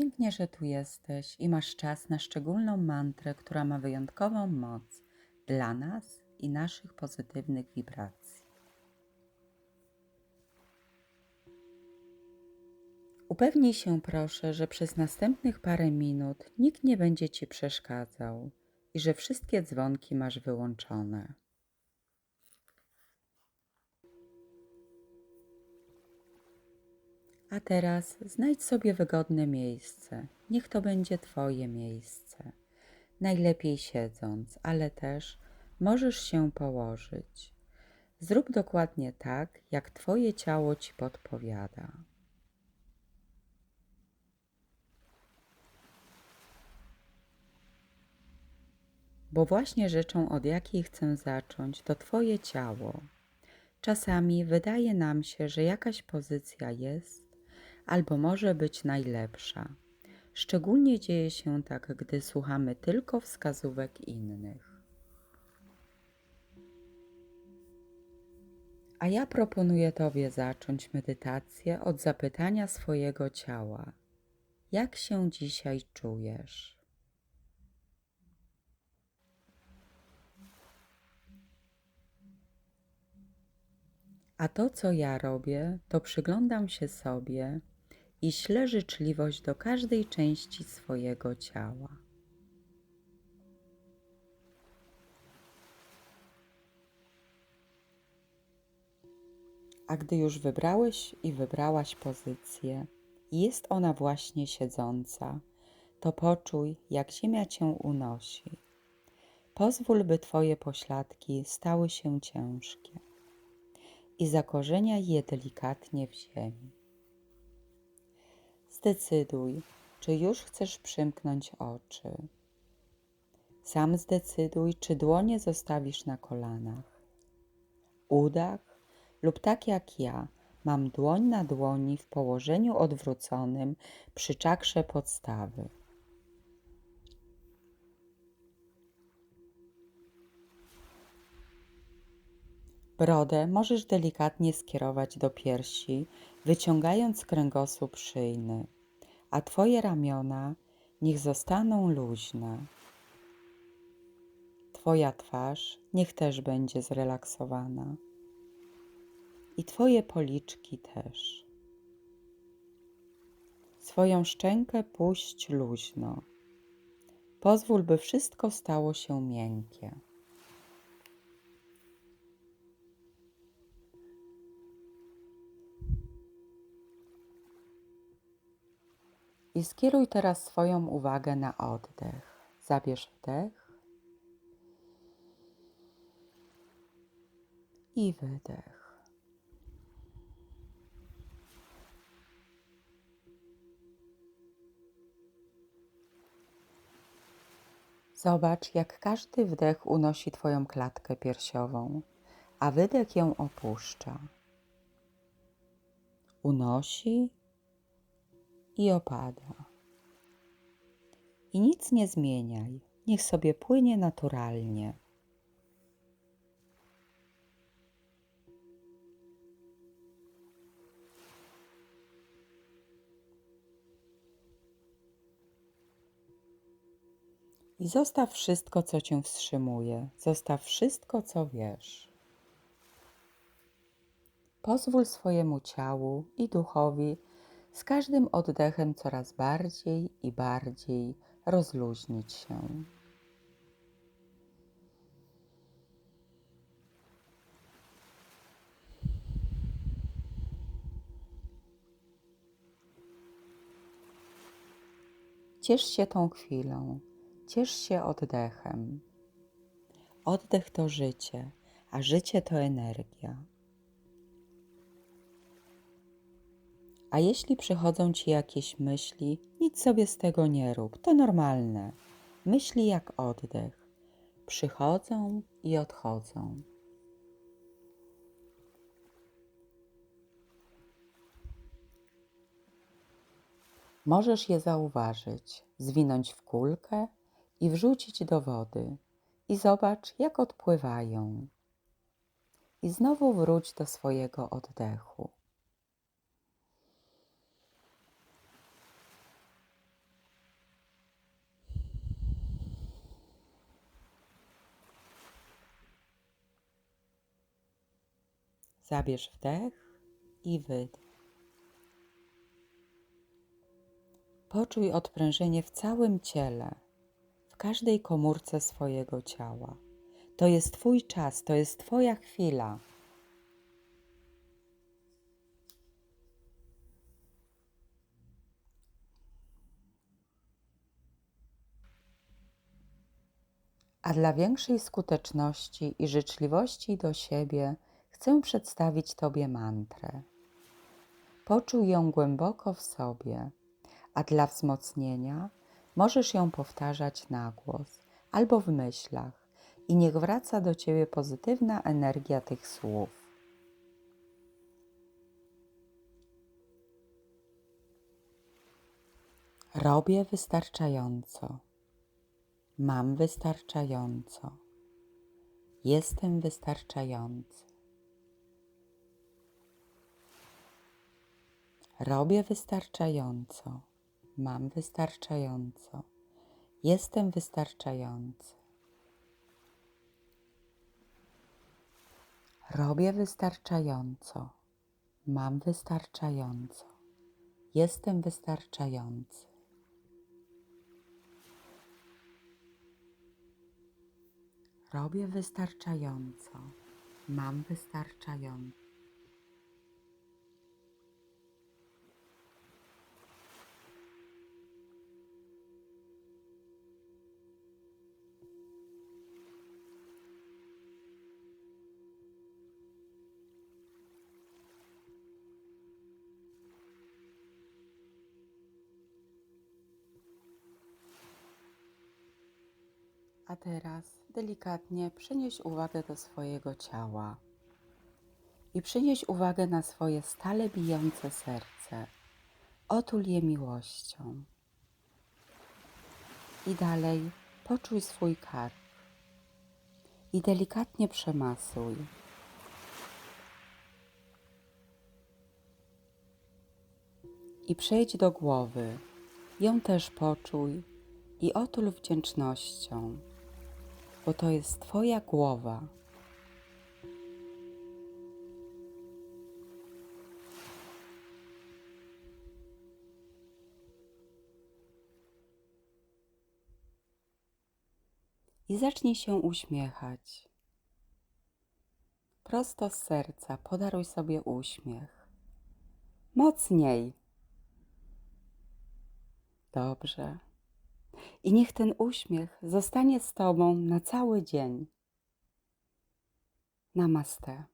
Pięknie, że tu jesteś i masz czas na szczególną mantrę, która ma wyjątkową moc dla nas i naszych pozytywnych wibracji. Upewnij się proszę, że przez następnych parę minut nikt nie będzie ci przeszkadzał i że wszystkie dzwonki masz wyłączone. A teraz znajdź sobie wygodne miejsce. Niech to będzie Twoje miejsce. Najlepiej siedząc, ale też możesz się położyć. Zrób dokładnie tak, jak Twoje ciało Ci podpowiada. Bo właśnie rzeczą, od jakiej chcę zacząć, to Twoje ciało. Czasami wydaje nam się, że jakaś pozycja jest albo może być najlepsza. Szczególnie dzieje się tak, gdy słuchamy tylko wskazówek innych. A ja proponuję Tobie zacząć medytację od zapytania swojego ciała: Jak się dzisiaj czujesz? A to, co ja robię, to przyglądam się sobie i ślę życzliwość do każdej części swojego ciała. A gdy już wybrałeś i wybrałaś pozycję, jest ona właśnie siedząca, to poczuj, jak ziemia cię unosi. Pozwól, by twoje pośladki stały się ciężkie i zakorzeniaj je delikatnie w ziemi. Zdecyduj, czy już chcesz przymknąć oczy. Sam zdecyduj, czy dłonie zostawisz na kolanach. Udach lub tak jak ja, mam dłoń na dłoni w położeniu odwróconym przy czakrze podstawy. Brodę możesz delikatnie skierować do piersi, wyciągając kręgosłup szyjny, a Twoje ramiona niech zostaną luźne. Twoja twarz niech też będzie zrelaksowana. I Twoje policzki też. Swoją szczękę puść luźno. Pozwól, by wszystko stało się miękkie. I skieruj teraz swoją uwagę na oddech. Zabierz wdech i wydech. Zobacz, jak każdy wdech unosi Twoją klatkę piersiową, a wydech ją opuszcza. Unosi i opada. I nic nie zmieniaj, niech sobie płynie naturalnie. I zostaw wszystko, co cię wstrzymuje. Zostaw wszystko, co wiesz. Pozwól swojemu ciału i duchowi z każdym oddechem coraz bardziej i bardziej rozluźnić się. Ciesz się tą chwilą, ciesz się oddechem. Oddech to życie, a życie to energia. A jeśli przychodzą ci jakieś myśli, nic sobie z tego nie rób, to normalne. Myśli jak oddech. Przychodzą i odchodzą. Możesz je zauważyć, zwinąć w kulkę i wrzucić do wody i zobacz, jak odpływają. I znowu wróć do swojego oddechu. Zabierz wdech i wydech. Poczuj odprężenie w całym ciele, w każdej komórce swojego ciała. To jest Twój czas, to jest Twoja chwila. A dla większej skuteczności i życzliwości do siebie chcę przedstawić Tobie mantrę. Poczuj ją głęboko w sobie, a dla wzmocnienia możesz ją powtarzać na głos albo w myślach i niech wraca do Ciebie pozytywna energia tych słów. Robię wystarczająco. Mam wystarczająco. Jestem wystarczający. Robię wystarczająco. Mam wystarczająco. Jestem wystarczający. Robię wystarczająco. Mam wystarczająco. Jestem wystarczający. Robię wystarczająco. Mam wystarczająco. A teraz delikatnie przenieś uwagę do swojego ciała i przynieś uwagę na swoje stale bijące serce. Otul je miłością. I dalej poczuj swój kark i delikatnie przemasuj. I przejdź do głowy. Ją też poczuj i otul wdzięcznością bo to jest Twoja głowa. I zacznij się uśmiechać. Prosto z serca podaruj sobie uśmiech. Mocniej. Dobrze i niech ten uśmiech zostanie z Tobą na cały dzień. Namaste.